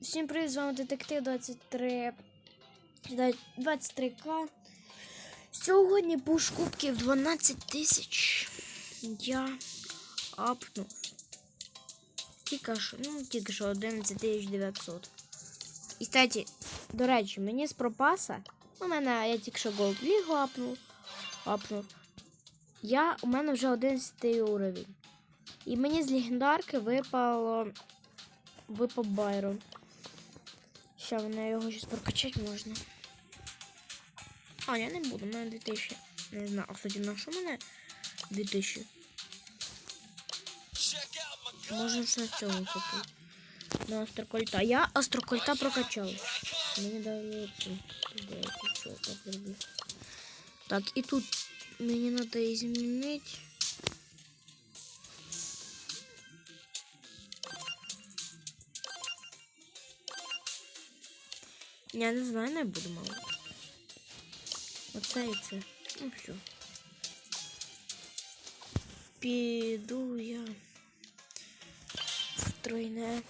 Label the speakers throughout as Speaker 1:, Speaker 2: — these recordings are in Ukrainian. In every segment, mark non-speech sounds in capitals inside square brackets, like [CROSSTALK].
Speaker 1: Всім привіт, з вами детектив 23 23К. Сьогодні пуш кубків 12 тисяч. Я апнув. Тільки що, ну, тільки що 11 900. І, кстати, до речі, мені з пропаса. У мене я тільки що Gold League апнув. апнув. Я, у мене вже 11 уровень. І мені з легендарки випало. Випав Байрон. Ще мене його щось прокачати можна. А, я не буду, у мене 2000. Не знаю. А кстати, на що мене 2000? Можна ж на цьому купити. На астрокольта. Я астрокольта прокачав. Мені дали. Так, і тут мені треба змінити. Я не знаю, не буду мало. Оце і це. Ну все. Піду я в тройне.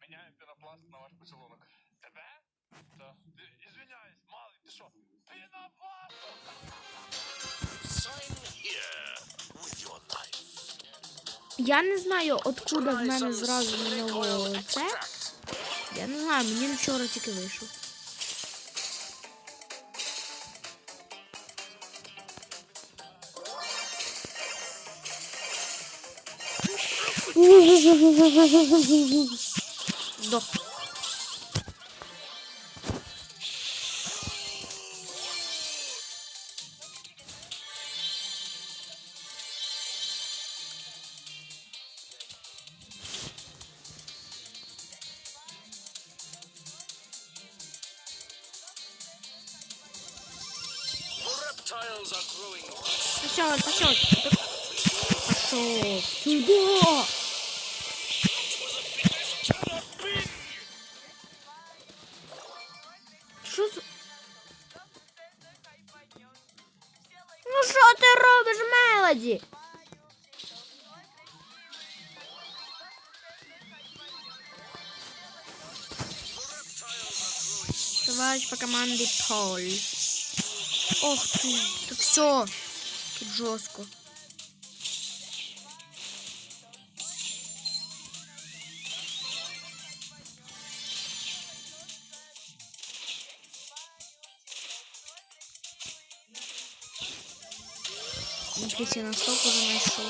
Speaker 2: Меняем пенопласт на ваш поцелунок. Тебе? Да. Э, Извиняюсь, малый, ты что? Пенопласт!
Speaker 3: Sign here with your knife.
Speaker 1: Я не знаю, откуда в мене зразу
Speaker 3: oil
Speaker 1: це. Я не знаю, мені вчора тільки вийшов. Здох. Товарищ по команде Поль. Ох ты, это все. Тут жестко. Смотрите, на столько уже нашел.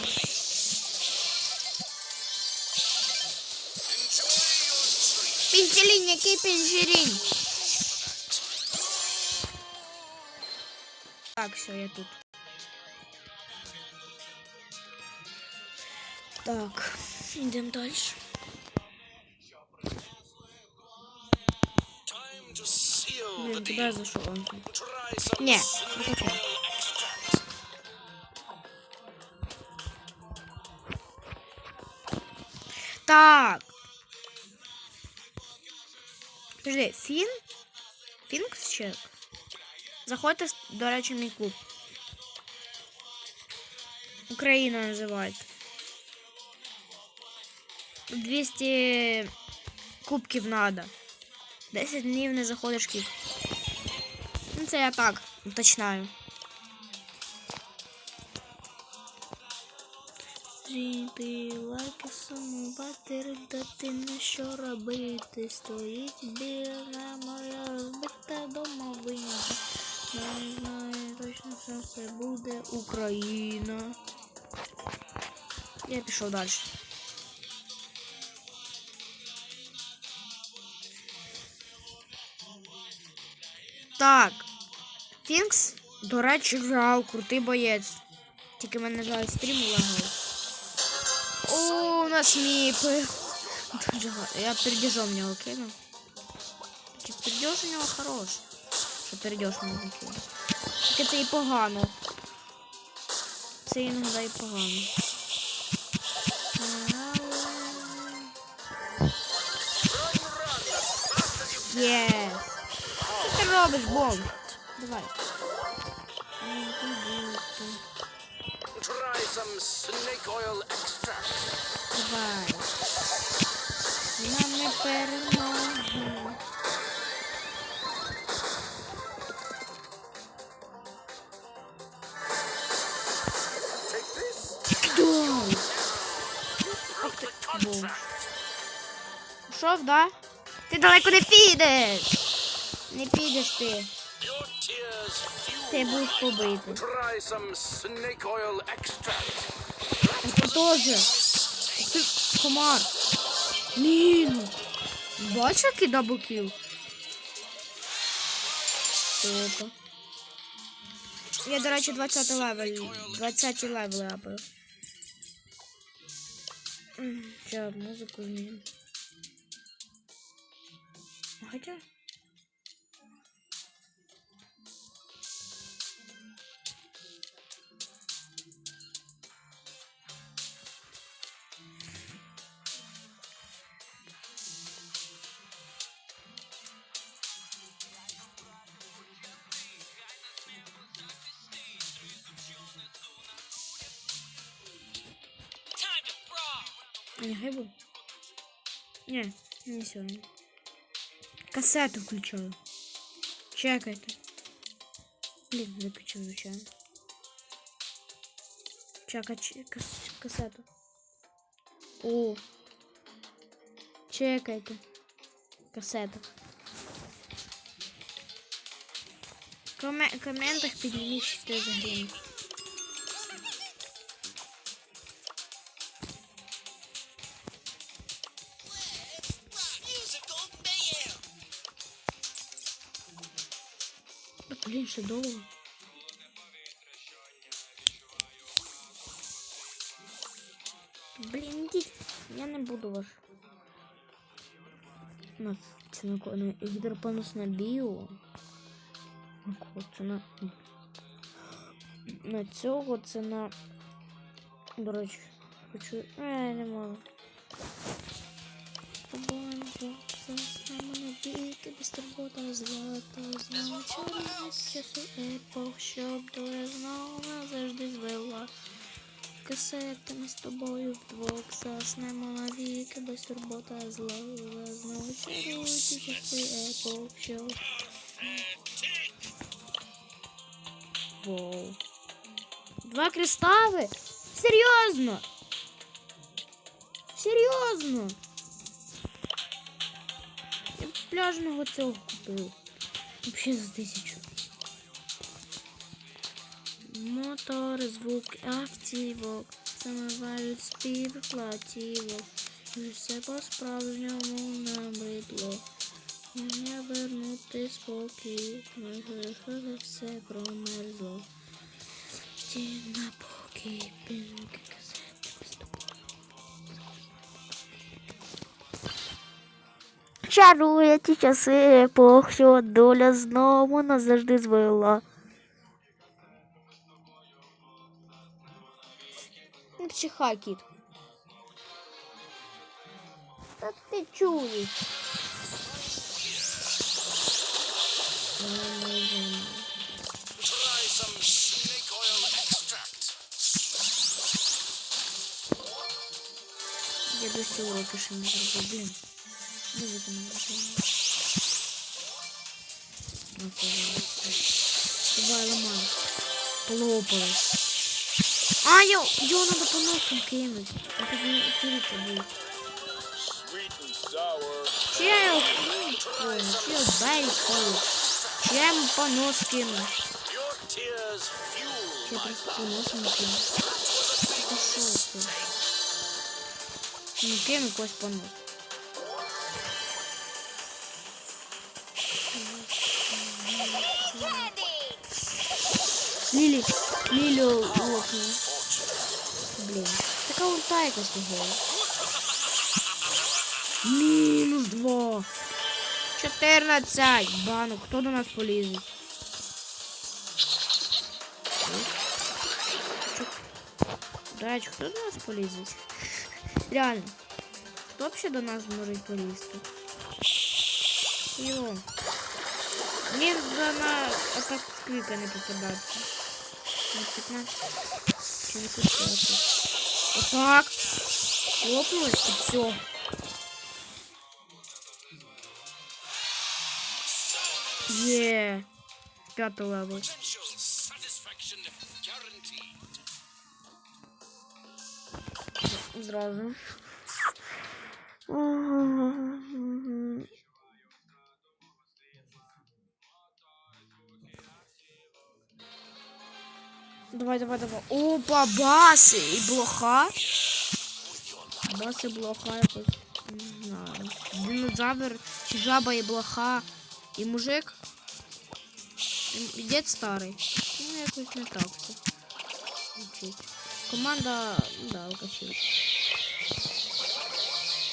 Speaker 1: Пензелин, який пензелин? Так, все, я тут. Так, идем дальше.
Speaker 3: Time to seal the
Speaker 1: Блин, куда я зашел? Он тут.
Speaker 3: Try some
Speaker 1: Не,
Speaker 3: snake
Speaker 1: не хочу.
Speaker 3: oil extract.
Speaker 1: Так. Подожди, Фін? Фінкс чек? Заходьте, до речі, в мій клуб. Україна називається. 200 кубків надо. 10 днів не заходиш кік. Ну це я так, уточняю. Жити лайки сумувати, ридати на що робити. Стоїть біля моя розбита домовина. Не знаю точно, що це буде Україна. Я пішов далі. Так. Фінкс, до речі, грав, крутий боєць. Тільки в мене, жаль, стрім лагає. О, у нас міпи. Я пердежом в нього кину. Чи пердеж у нього хорош. Що пердеж можна кинути. Тільки це і погано. Це іноді і погано. Є. Що ти робиш, бомб? Давай.
Speaker 3: Try some snake oil extract.
Speaker 1: Давай. Нам не перемогу. Пішов, да? Ти далеко не підеш. Не підеш ти. Ти будеш побитий.
Speaker 3: Oil extract.
Speaker 1: Ти комар. Мінус. Бачиш, який даблкіл? Опа. Я, до речі, 20 левел. 20 левел апаю. Сейчас музику зміню. Хотя. Не грибу? Не, не сьогодні. Касету включаю. Чекайте. Блін, виключив, звичайно. Чекай, че- кас, касету. О. Чекайте. Касета. В коме- коментах підніміть 4 гривень. Блін, ще довго. Блін, ідіть. Я не буду ваш. Ціна на гідропонус на біо. На кого на... Цього це. До речі, хочу... Е, не можу. З тобою заснемо на віки, без турбота злата, через часи епох, щоб доля знову завжди звела. Касети ми з тобою вдвох заснемо на віки, без турбота злила, знову через часи епох, щоб... Воу. Два кристали? Серйозно? Серйозно? Я пляжного цього купив. Вообще за тисячу. Мотори, звук автівок замивають спів платівок. І все по-справжньому набридло. Не вернути спокій, все промерзло. Стіна покій, пінки, Чарує ті часи епох, що доля знову назавжди звела. Не пчихай, кіт. Та ти чуєш. Я досі уроки ще не зробив, не Давай, ламай. Полопай. А, йо, його надо по носу кинуть. Тут не кидаться будет. Ой, чи я бейкаю. Чи по нос кину. Я просто по носу не кину. Та що це? Ну, кину когось по носу. Лілі, Лілі лопнула. Блін. Така ульта якась ого. Мінус два. 14 банок. Хто до нас полізе? Речі, хто до нас полізе? Реально. Хто б ще до нас може полізти? Йо. Мені за на атаку сквіка не попадаться. На 15. не кусати. Отак. Хлопнулось і все. Є. П'ятий левел.
Speaker 3: Potential
Speaker 1: Давай, давай, давай. Опа, баси і блоха. Баси, блоха якось. Не знаю. Динозавр, чи жаба і блоха. І мужик. І- І дід старий. Ну, якось не так все. Звучить. Команда, ну да, алкашів.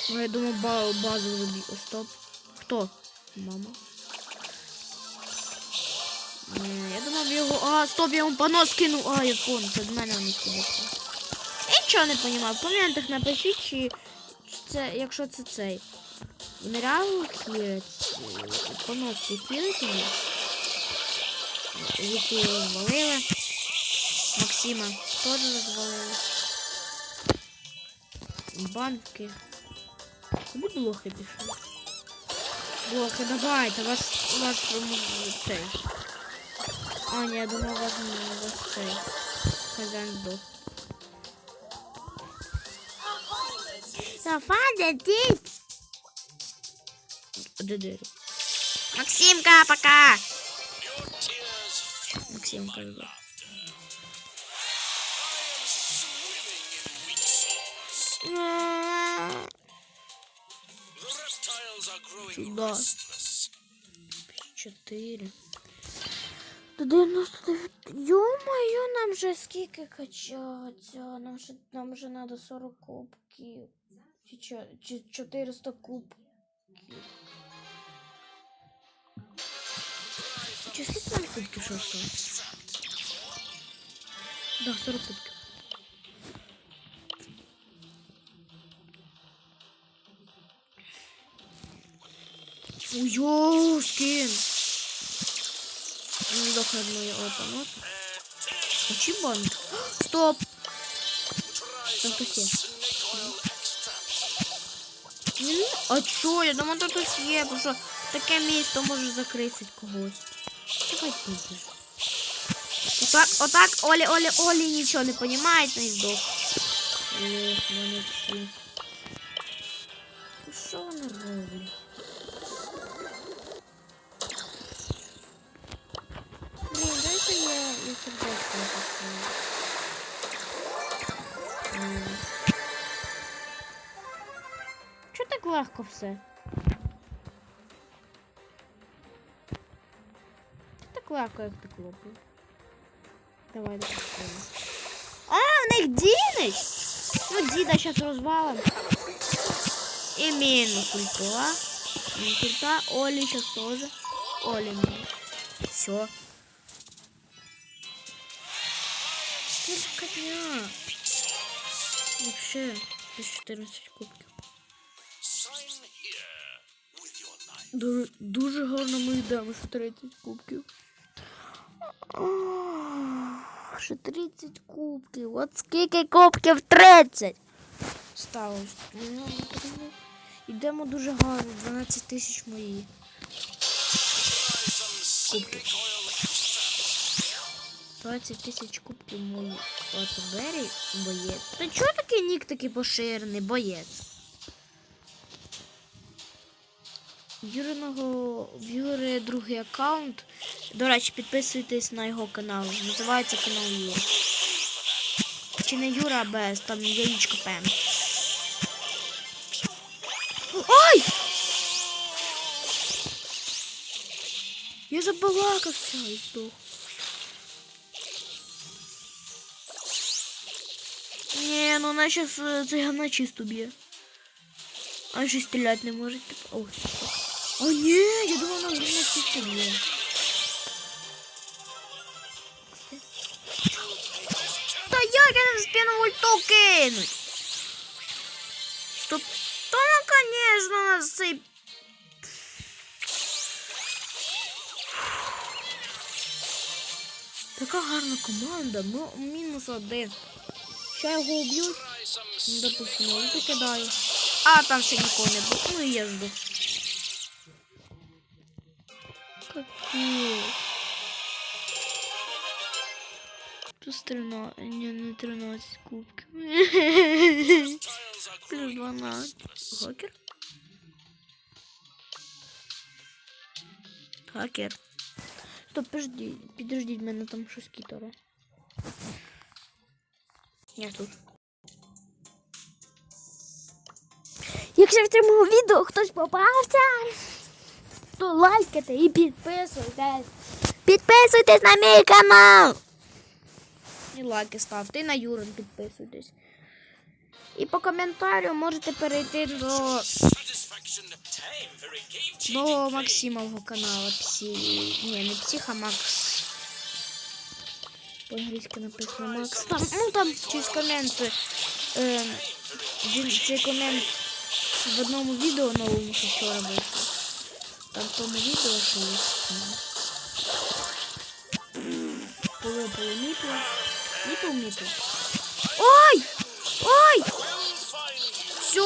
Speaker 1: Ну, я думав, ба базу вибіг. О, стоп. Хто? Мама. Ні, я його. А, стоп, я йому понос кинув. А, я понял, це до мене вони кидаться. Я нічого не розумію. В коментах напишіть, чи, це, якщо це цей. Вони реально хілять. Понос. Віки розвалили. Максима теж розвалили. Банки. Куди блохи пішли? Блохи, давайте, ваш, ваш цей. А, ні, я думав, ваш, м, ваш цей. Хазяїн здох. Софа, дядіть! Де двері? Максимка, пока!
Speaker 3: Your tears fuel
Speaker 1: Максимка,
Speaker 3: my
Speaker 1: да.
Speaker 3: laughter. I am swimming in wheat sauce. The reptiles are growing
Speaker 1: Сюда.
Speaker 3: restless.
Speaker 1: 4. До 99. Ё-моё, нам же скільки качаться? Нам же, нам же надо 40 кубків. Чи, чо- чи 400 кубків. Чи скільки нам кубків що осталось? Да, 40 кубків. Ой, скин. Не дохнет мой опанос. Учи банк. Стоп! Там А чо? Я думаю, тут хтось є, бо що таке місто може закрити когось. Давай підеш. Отак, отак, Олі, Олі, Олі нічого не понімають, не здох. Ох, вони всі. Чо так легко все? Чо так легко, як ти клопив? Давай, давай. А, в них дінич! Ну, діда зараз розвалим. І мінус ульта. Мінус ульта. Олі зараз теж. Олі мінус. Все. Сколько дня? Вообще, без 14 кубків. Дуже, дуже гарно ми йдемо, що 30 кубків. Ще 30 кубків. От скільки кубків 30. Сталося. Йдемо дуже гарно, 12 тисяч мої.
Speaker 3: Extract.
Speaker 1: 20 тисяч кубків мої. От Бері боєць. Та чого такий нік такий поширений? Боєць. Юриного в Юри другий аккаунт. До речі, підписуйтесь на його канал. Називається канал Юра. Чи не Юра, а без, там яєчко Пен. Ай! Я забалакався і здох. Не, ну вона сейчас цей говна чисто б'є. А ще стріляти не може. типу. Ой. А ні, я думала, вона говна чисто б'є. Та як я не встигну ульту кинуть? Стоп. Та ну, конечно, у нас цей... Така гарна команда. Мінус один. Ще його уб'ють. Допустимо, і покидаю. А там ще нікого не було. Ну і я жду. Капець. Тут 13, ні, не 13 кубків. [LAUGHS] Плюс 12.
Speaker 3: restless.
Speaker 1: Хакер? Хакер. Стоп, подожди, підождіть, мене там щось кітаре. Я тут. Якщо в цьому відео хтось попався, то лайкайте і підписуйтесь. Підписуйтесь на мій канал. І лайки ставте, і на Юрин підписуйтесь. І по коментарю можете перейти до, до. Максимового каналу. Псі... Ні, не псих, а Макс. По-англійськи написано Макс. Там, ну там через коменти. Е, він цей комент в одному відео новому, що вчора вийшло. Там в тому відео, що є. Поле поле міпло. Міпл міпл. Ой! Ой! Все.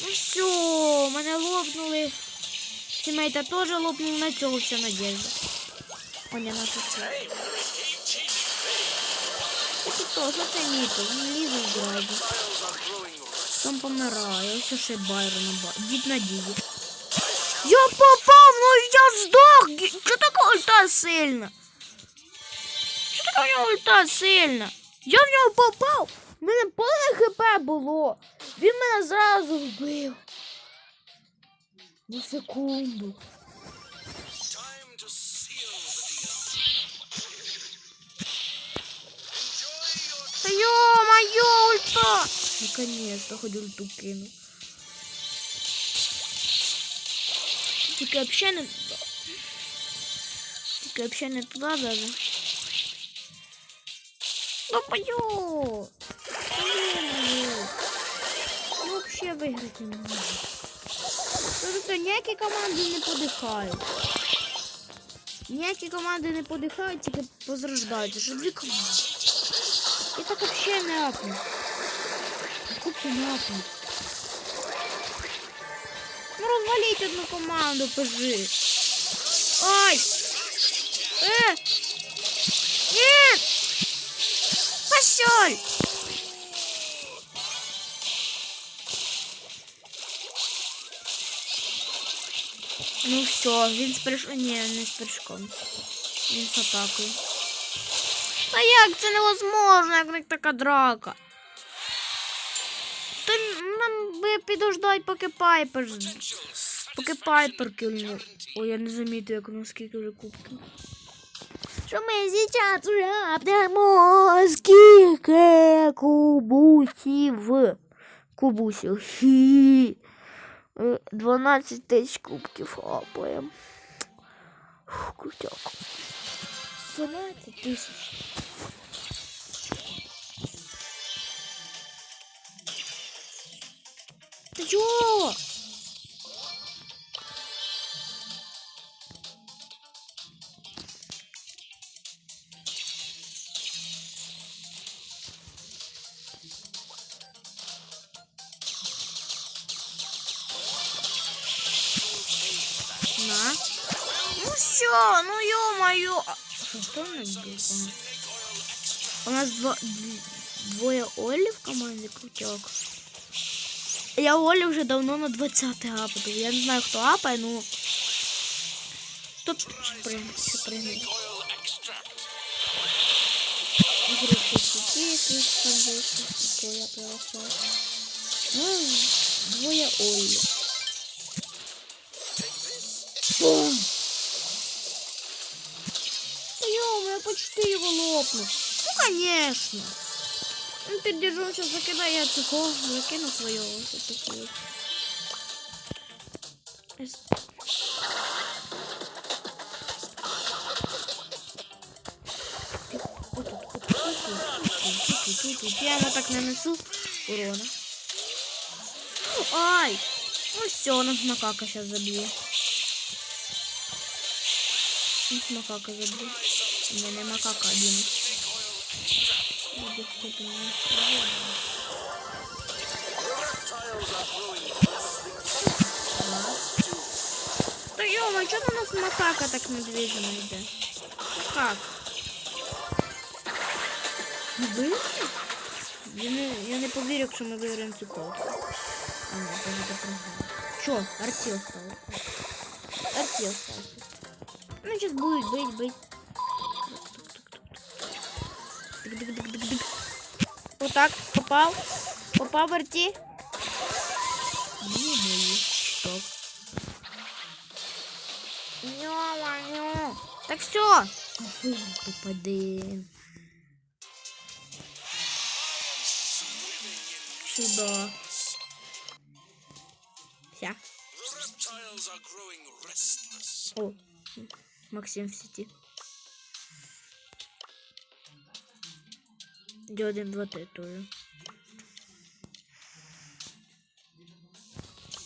Speaker 1: Ну все, мене лопнули. Сімейта теж лопнули, на цього вся надежда. О, не наша. Ти хто? Що це міто? Він лізе
Speaker 3: growing restless.
Speaker 1: Там помирає. Ось ще Байрона ба. Дід на діді. Я попав, ну я здох. Гі- Чого така ульта сильна? Чого така в нього ульта сильна? Я в нього попав. У мене повне хп було. Він мене зразу вбив.
Speaker 3: Your
Speaker 1: Та ё-моё, ульта! Наконец-то хоть ульту кину. Тільки вообще не туда. Тільки вообще не туда даже. Ну пою! Ну вообще виграти не можу. Тобто це ніякі команди не подихають. Ніякі команди не подихають, тільки позрождаються. Що дві команди. Я так вообще не апну. Кубки не апну. Ну розваліть одну команду, пожи. Ой! Э! Нет! Пошёл! Ну все, він з прыжком. Ні, не з прыжком. Він з атакою. Та як це невозможно, як них така драка? Та нам би підождать, поки Пайпер. Поки Пайпер кільнув. Ой, я не замітив, як у нас скільки вже кубків. Що ми зараз вже скільки кубусів. Кубусів. Хі. Е, 12 тисяч кубків лапаєм. Крутяк. 12 тисяч. Ты Ну все, ну ё-моё. А, Что, кто у нас был? У нас два, дв- двое Олли в команде крутяк. Я Олі вже давно на 20 апаю. Я не знаю, хто апає, ну. Тут пригне, ще пригне.
Speaker 3: Oil extract.
Speaker 1: Ігри сіті, якісь там вийшли, що я пройшла. Ну, двоє Олі. Бум! Почти його лопнув. Ну, конечно. Ну, ти держу, що закидаю я цього, закину таке. Ес- Я йому так нанесу урона. Ай! Ну все, нас макака сейчас забьет. Ось макака забув. Ні, не макака, а Діма. Іди, хто ти мене стріляє?
Speaker 3: Reptiles are growing
Speaker 1: Да ё что у нас макака так недвижимо йде? Как? Ми Я не, я не повірю, якщо ми виграємо цю колку. А ні, це вже програли. Що? Арті осталось. Арті осталось. Ну, сейчас будуть бить, бить. Тик-тик-тик-тик-тик. Отак, попав. Попав в арті. Ні, мої. Стоп. Ё-моё. Так все. Попади. Сюда. Вся.
Speaker 3: The reptiles are growing restless.
Speaker 1: О, Максим в сети. Где один, два, три тоже.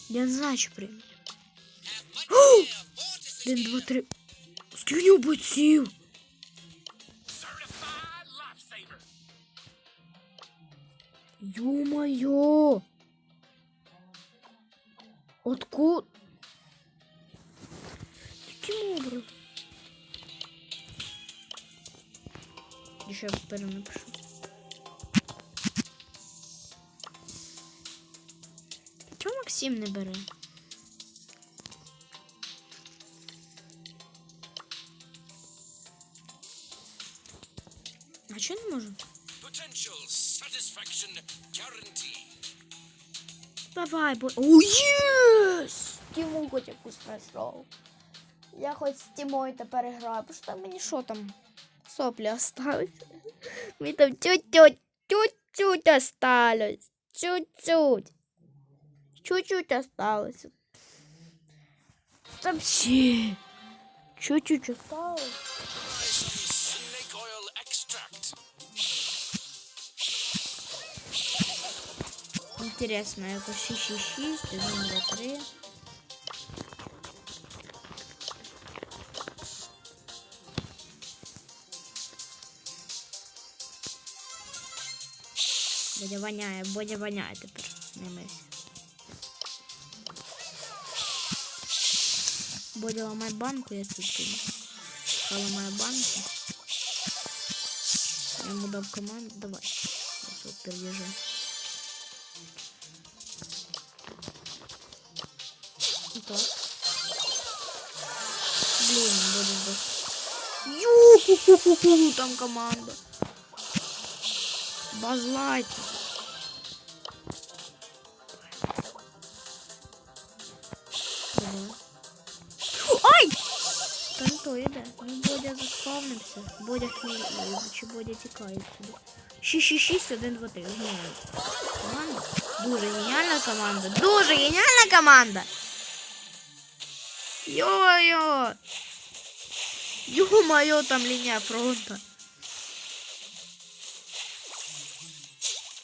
Speaker 1: Я не знаю, що приймуть. Один, два, три. Скільки у бойців? Ё-моё! Откуда? Каким образом? Еще перенапишу. Максим не бере? А чого не можу?
Speaker 3: Potential satisfaction guaranteed.
Speaker 1: Давай, бо. О, єс! Тіму хоч якусь знайшов. Я хоч з Тімою тепер граю, бо що там мені що там? Соплі остались. Мені там тють-тють, тють-тють осталось. Чуть-чуть. Чуть-чуть осталось. Вообще. Чуть-чуть осталось.
Speaker 3: Snake oil extract.
Speaker 1: Интересно, это 666, 1, 2, 3. Бодя воняє, Бодя воняє тепер. Не мийся. Бодя ламає банку, я тут піду. Хай ламає банку. Я йому дав команду. Давай. Ось от переїжджай. Так. Блин, будет бы. Ю, там команда. Базлайт. Заспавнився. Бодя хвилює, чи Бодя тікає сюди. 666 1 2 3 Геніальна команда. Дуже геніальна команда. Дуже геніальна команда. Йо-йо! Ё-моё, там линия фронта.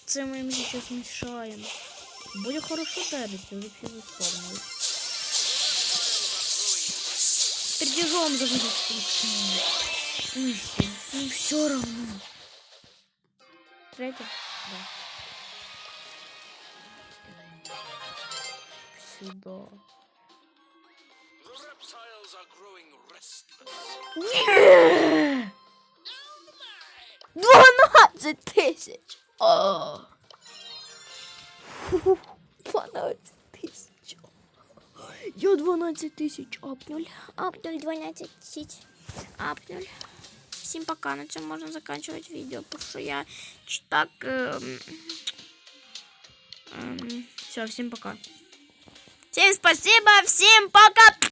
Speaker 1: Це ми їм сейчас мешаем. Буде хорошо дариться, вже всі заспавнили. Придержом заводить. Ну все, ну все равно. Третья? Да. Сюда. 12 тисяч! О! Фу, 12 тисяч. Я 12 тисяч апнуль. Апнуль 12 тисяч. Апнуль. Всім пока. На цьому можна заканчивать відео, тому що я ч- так... Ем, ем, все, всім пока. Всім спасибо, всім пока!